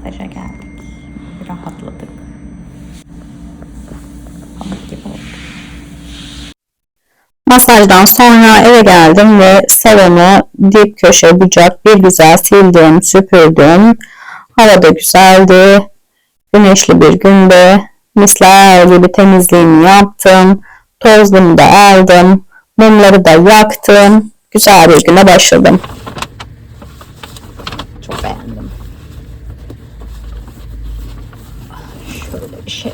Staja geldik. Bir rahatladık. Pamuk gibi oldu. Masajdan sonra eve geldim ve salonu dip köşe bucak bir güzel sildim, süpürdüm. Hava da güzeldi. Güneşli bir günde misler gibi temizliğimi yaptım. Tozlumu da aldım. Mumları da yaktım. Güzel bir güne başladım. Çok beğendim. Şöyle bir şey.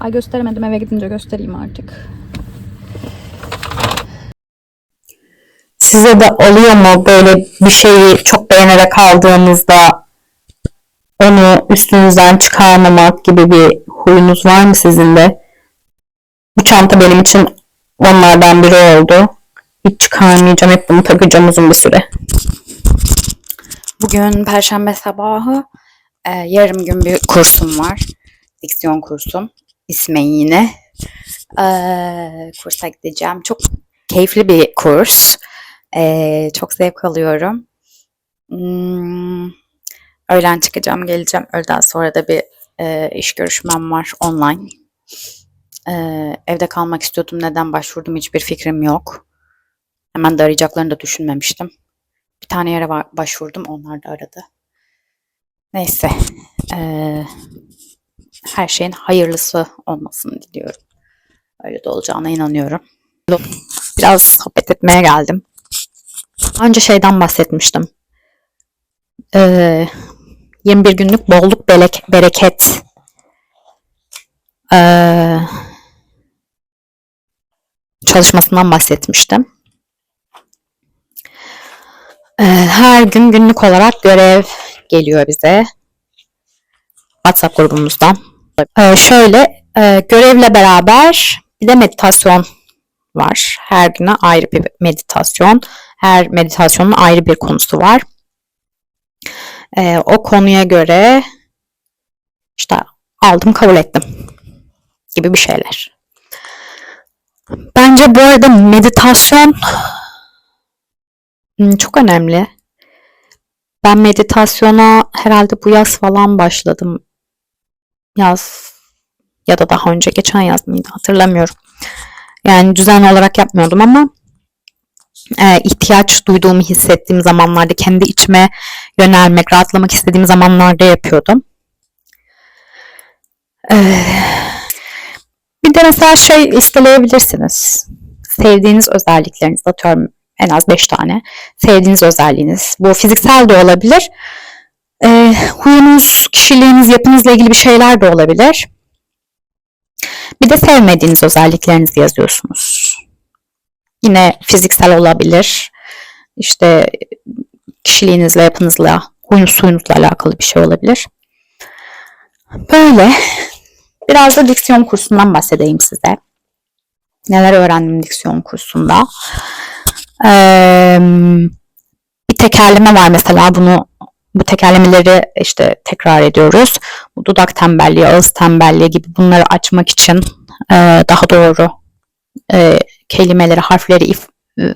Ay gösteremedim eve gidince göstereyim artık. Size de oluyor mu böyle bir şeyi çok beğenerek aldığınızda onu üstünüzden çıkarmamak gibi bir huyunuz var mı sizin de? Bu çanta benim için onlardan biri oldu. Hiç çıkarmayacağım. Hep bunu takacağım uzun bir süre. Bugün perşembe sabahı e, yarım gün bir kursum var. Diksiyon kursum. İsmi yine. Kursa gideceğim. Çok keyifli bir kurs. Çok zevk alıyorum. Hmm, öğlen çıkacağım, geleceğim. Öğleden sonra da bir iş görüşmem var online. Evde kalmak istiyordum. Neden başvurdum hiçbir fikrim yok. Hemen de arayacaklarını da düşünmemiştim. Bir tane yere ba- başvurdum. Onlar da aradı. Neyse. e, her şeyin hayırlısı olmasını diliyorum. Öyle de olacağına inanıyorum. Biraz sohbet etmeye geldim. Önce şeyden bahsetmiştim. Ee, 21 günlük bolluk belek, bereket ee, çalışmasından bahsetmiştim. Ee, her gün günlük olarak görev geliyor bize. WhatsApp grubumuzdan. Ee, şöyle e, görevle beraber bir de meditasyon var. Her güne ayrı bir meditasyon. Her meditasyonun ayrı bir konusu var. Ee, o konuya göre işte aldım kabul ettim gibi bir şeyler. Bence bu arada meditasyon hmm, çok önemli. Ben meditasyona herhalde bu yaz falan başladım. Yaz ya da daha önce geçen yaz mıydı hatırlamıyorum. Yani düzenli olarak yapmıyordum ama e, ihtiyaç duyduğumu hissettiğim zamanlarda kendi içime yönelmek, rahatlamak istediğim zamanlarda yapıyordum. Ee, bir de mesela şey listeleyebilirsiniz. Sevdiğiniz özellikleriniz atıyorum en az 5 tane. Sevdiğiniz özelliğiniz. Bu fiziksel de olabilir. Ee, huyunuz, kişiliğiniz, yapınızla ilgili bir şeyler de olabilir. Bir de sevmediğiniz özelliklerinizi yazıyorsunuz. Yine fiziksel olabilir. İşte kişiliğinizle, yapınızla, huyunuz, suyunuzla alakalı bir şey olabilir. Böyle. Biraz da diksiyon kursundan bahsedeyim size. Neler öğrendim diksiyon kursunda. Ee, bir tekerleme var mesela bunu bu tekerlemeleri işte tekrar ediyoruz. Bu dudak tembelliği, ağız tembelliği gibi bunları açmak için e, daha doğru e, kelimeleri, harfleri if, e,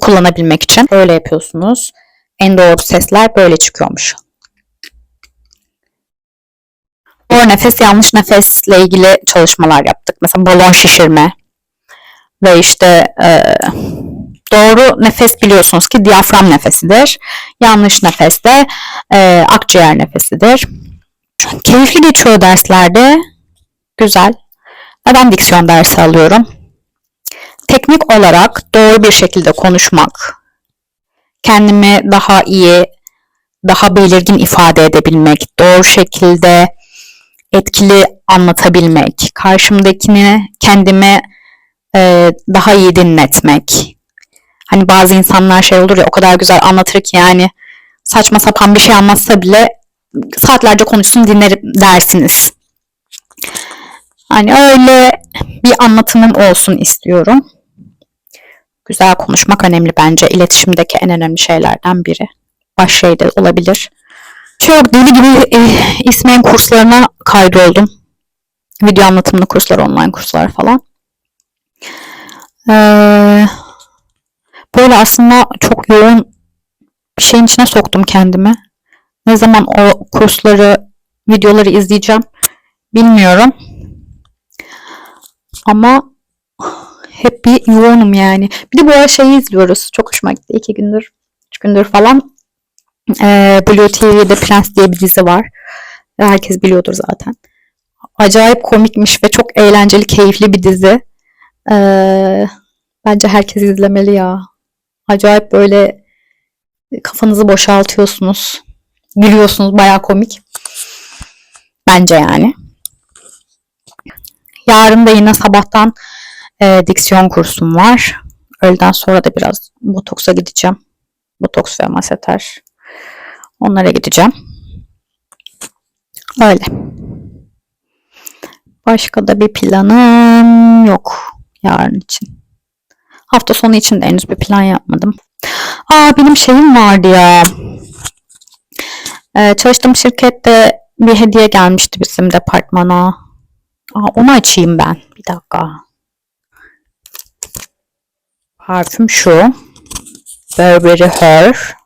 kullanabilmek için böyle yapıyorsunuz. En doğru sesler böyle çıkıyormuş. Doğru nefes, yanlış nefesle ilgili çalışmalar yaptık. Mesela balon şişirme ve işte e, doğru nefes biliyorsunuz ki diyafram nefesidir. Yanlış nefes de e, akciğer nefesidir. Keyifli geçiyor derslerde. Güzel. Ve ben diksiyon dersi alıyorum. Teknik olarak doğru bir şekilde konuşmak, kendimi daha iyi, daha belirgin ifade edebilmek, doğru şekilde etkili anlatabilmek, karşımdakini kendime e, daha iyi dinletmek. Hani bazı insanlar şey olur ya o kadar güzel anlatır ki yani saçma sapan bir şey anlatsa bile saatlerce konuşsun dinlerim dersiniz. Hani öyle bir anlatımım olsun istiyorum. Güzel konuşmak önemli bence. İletişimdeki en önemli şeylerden biri. Baş şey de olabilir. Çok deli gibi e, İsmail kurslarına kaydoldum. Video anlatımlı kurslar, online kurslar falan. Ee, böyle aslında çok yoğun bir şeyin içine soktum kendimi. Ne zaman o kursları, videoları izleyeceğim bilmiyorum. Ama hep bir yoğunum yani. Bir de bu ara şeyi izliyoruz. Çok hoşuma gitti. iki gündür, üç gündür falan. Ee, Blue TV'de Prens diye bir dizi var. Herkes biliyordur zaten. Acayip komikmiş ve çok eğlenceli, keyifli bir dizi. Ee, bence herkes izlemeli ya. Acayip böyle kafanızı boşaltıyorsunuz. Gülüyorsunuz. Bayağı komik. Bence yani. Yarın da yine sabahtan e, diksiyon kursum var. Öğleden sonra da biraz botoksa gideceğim. Botoks ve maseter. Onlara gideceğim. Öyle. Başka da bir planım yok yarın için. Hafta sonu için de henüz bir plan yapmadım. Aa benim şeyim vardı ya. Ee, çalıştığım şirkette bir hediye gelmişti bizim departmana. Aa, onu açayım ben. Bir dakika. Parfüm şu. Burberry Her.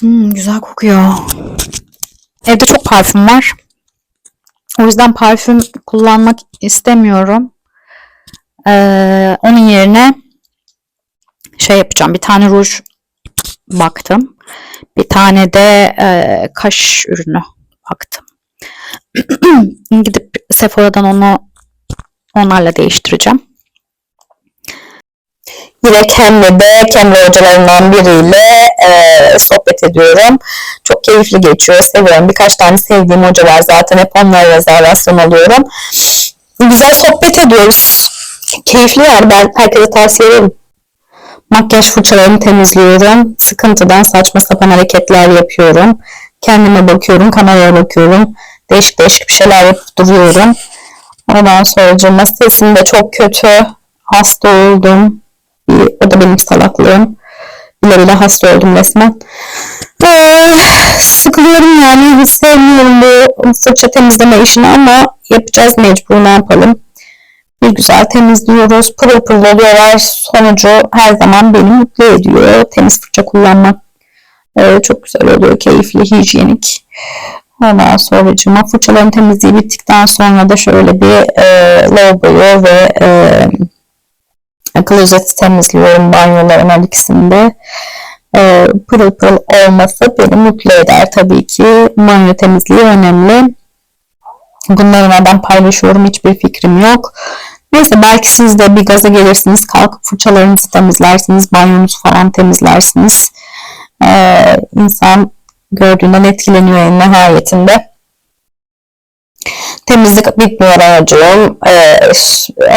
Hmm, güzel kokuyor. Evde çok parfüm var. O yüzden parfüm kullanmak istemiyorum. Ee, onun yerine şey yapacağım. Bir tane ruj baktım. Bir tane de e, kaş ürünü baktım. Gidip Sephora'dan onu onlarla değiştireceğim. Yine Cambly'de Cambly hocalarından biriyle e, sohbet ediyorum. Çok keyifli geçiyor. Seviyorum. Birkaç tane sevdiğim hoca var zaten. Hep onlara rezervasyon alıyorum. Güzel sohbet ediyoruz. Keyifli yani. Ben herkese tavsiye ederim. Makyaj fırçalarımı temizliyorum. Sıkıntıdan saçma sapan hareketler yapıyorum. Kendime bakıyorum, kameraya bakıyorum. Değişik değişik bir şeyler yapıp duruyorum. Ondan sonra sesim de çok kötü. Hasta oldum. O da benim salaklığım. Bile hasta oldum resmen. Ee, sıkılıyorum yani. Hiç sevmiyorum bu fırça temizleme işini ama yapacağız mecbur ne yapalım. Bir güzel temizliyoruz. Pırıl pırıl oluyorlar. Sonucu her zaman beni mutlu ediyor. Temiz fırça kullanmak e, çok güzel oluyor. Keyifli, hijyenik. Ondan sonra cıma fırçaların temizliği bittikten sonra da şöyle bir e, lavaboyu ve e, klozeti temizliyorum banyoların her ikisinde. E, pırıl pırıl olması beni mutlu eder tabii ki. Banyo temizliği önemli. Bunları neden paylaşıyorum hiçbir fikrim yok. Neyse belki siz de bir gaza gelirsiniz. Kalkıp fırçalarınızı temizlersiniz. Banyonuzu falan temizlersiniz. Ee, insan gördüğünden etkileniyor en nihayetinde. Temizlik bitmiyor aracığım. Ee,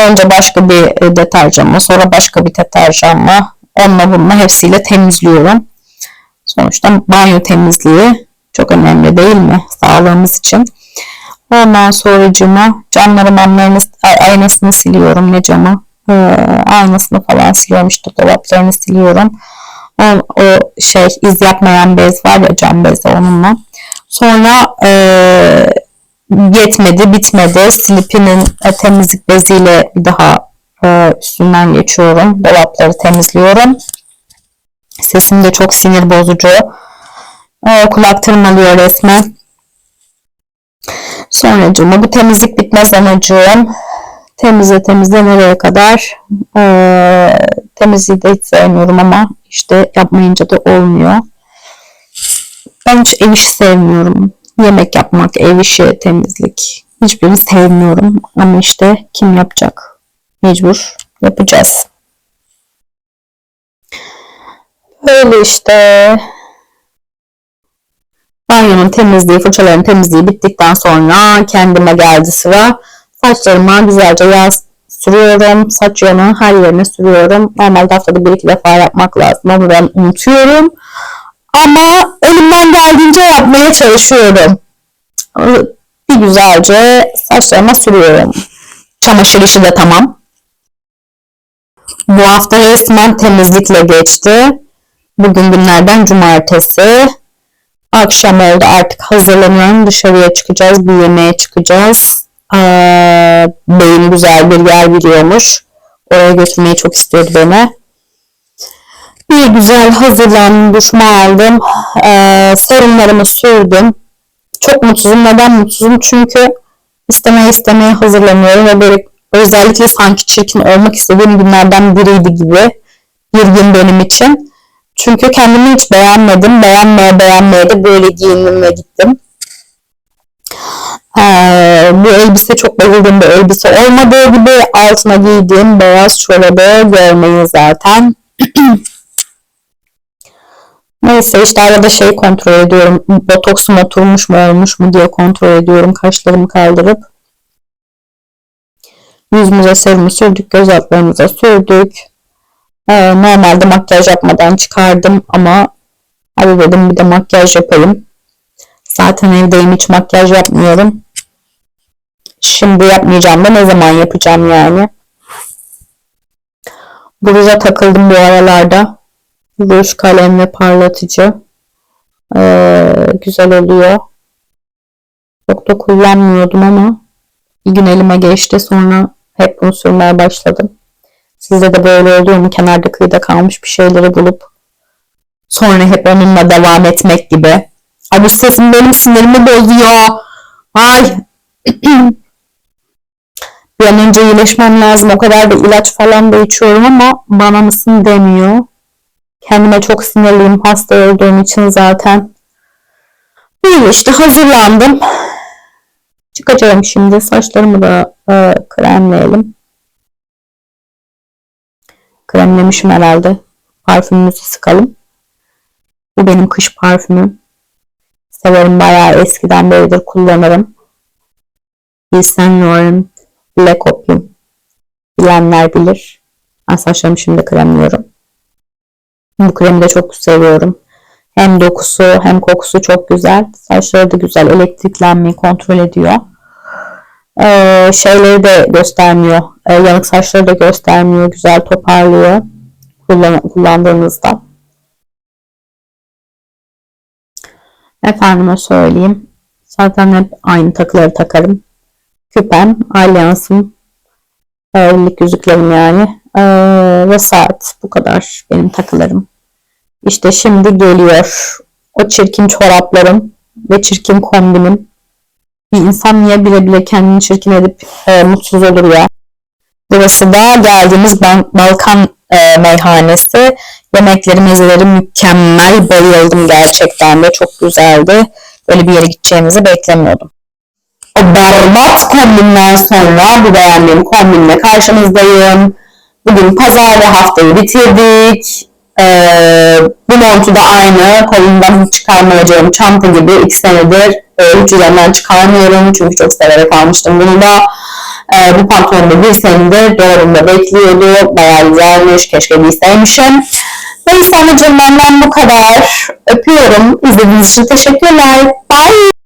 önce başka bir deterjanla sonra başka bir deterjanla onunla bununla hepsiyle temizliyorum. Sonuçta banyo temizliği çok önemli değil mi? Sağlığımız için. Ondan sonra cama camları aynasını siliyorum ne camı ee, aynasını falan siliyorum işte dolaplarını siliyorum. O, o şey iz yapmayan bez var ya cam bezi onunla. Sonra e, yetmedi bitmedi silipinin e, temizlik beziyle bir daha e, üstünden geçiyorum. Dolapları temizliyorum. Sesim de çok sinir bozucu. E, kulak tırmalıyor resmen. Sonracığıma bu temizlik bitmez anacığım. Temizle temizle nereye kadar? Ee, temizliği de hiç sevmiyorum ama işte yapmayınca da olmuyor. Ben hiç ev işi sevmiyorum. Yemek yapmak, ev işi, temizlik. Hiçbirini sevmiyorum. Ama işte kim yapacak? Mecbur yapacağız. Öyle işte. Banyonun temizliği, fırçaların temizliği bittikten sonra kendime geldi sıra. Saçlarıma güzelce yağ sürüyorum. Saç yağını her yerine sürüyorum. Normalde haftada bir iki defa yapmak lazım ama ben unutuyorum. Ama elimden geldiğince yapmaya çalışıyorum. Bir güzelce saçlarıma sürüyorum. Çamaşır işi de tamam. Bu hafta resmen temizlikle geçti. Bugün günlerden cumartesi. Akşam oldu artık hazırlanıyorum. Dışarıya çıkacağız. Bir yemeğe çıkacağız. Ee, beyim güzel bir yer biliyormuş. Oraya götürmeyi çok istedi beni. Bir güzel hazırlandım, duşumu aldım. Ee, serumlarımı sürdüm. Çok mutsuzum. Neden mutsuzum? Çünkü istemeye istemeye hazırlanıyorum ve böyle özellikle sanki çirkin olmak istediğim günlerden biriydi gibi bir gün benim için. Çünkü kendimi hiç beğenmedim. Beğenmeye beğenmeye de böyle giyindim ve gittim. Ee, bu elbise çok bayıldığım bir elbise olmadığı gibi altına giydiğim beyaz çorabı görmeyi zaten. Neyse işte arada şey kontrol ediyorum. Botoksum oturmuş mu olmuş mu diye kontrol ediyorum. Kaşlarımı kaldırıp. Yüzümüze serumu sürdük. Göz altlarımıza sürdük. Ee, normalde makyaj yapmadan çıkardım ama hadi dedim bir de makyaj yapayım. Zaten evdeyim hiç makyaj yapmıyorum. Şimdi yapmayacağım da ne zaman yapacağım yani. Bluza takıldım bu aralarda. Ruj, kalem ve parlatıcı. Ee, güzel oluyor. Çok da kullanmıyordum ama bir gün elime geçti. Sonra hep bunu sürmeye başladım. Sizde de böyle oluyor mu? Kenarda kıyıda kalmış bir şeyleri bulup sonra hep onunla devam etmek gibi. Ay bu sesim benim sinirimi bozuyor. Ay. bir an önce iyileşmem lazım. O kadar da ilaç falan da içiyorum ama bana mısın demiyor. Kendime çok sinirliyim hasta olduğum için zaten. Böyle işte hazırlandım. Çıkacağım şimdi. Saçlarımı da e, kremleyelim. Kremlemişim herhalde. Parfümümüzü sıkalım. Bu benim kış parfümüm. Severim bayağı eskiden beridir kullanırım. Yves Saint Laurent Black Opium. Bilenler bilir. Ben saçlarımı şimdi kremliyorum. Bu kremi de çok seviyorum. Hem dokusu hem kokusu çok güzel. Saçları da güzel elektriklenmeyi kontrol ediyor. Ee, şeyleri de göstermiyor. Ee, yanık saçları da göstermiyor. Güzel toparlıyor. Kullan kullandığınızda. Efendime söyleyeyim. Zaten hep aynı takıları takarım. Küpem, alyansım, evlilik yüzüklerim yani. Ee, ve saat. Bu kadar benim takılarım. İşte şimdi geliyor. O çirkin çoraplarım ve çirkin kombinim. Bir insan niye bile bile kendini çirkin edip e, mutsuz olur ya. Burası da geldiğimiz Balkan e, meyhanesi. Yemekleri, mezeleri mükemmel. Bayıldım gerçekten de. Çok güzeldi. Böyle bir yere gideceğimizi beklemiyordum. O berbat kombinden sonra bu beğendiğim kombinle karşınızdayım. Bugün pazar ve haftayı bitirdik. Ee, bu montu da aynı. Kolumdan çıkarmayacağım çanta gibi. iki senedir e, hiç üzerinden çıkarmıyorum. Çünkü çok severek almıştım bunu da. E, bu pantolonu da bir senedir dolabımda bekliyordu. Bayağı güzelmiş. Keşke giyseymişim. Neyse anacığım benden bu kadar. Öpüyorum. İzlediğiniz için teşekkürler. Bye.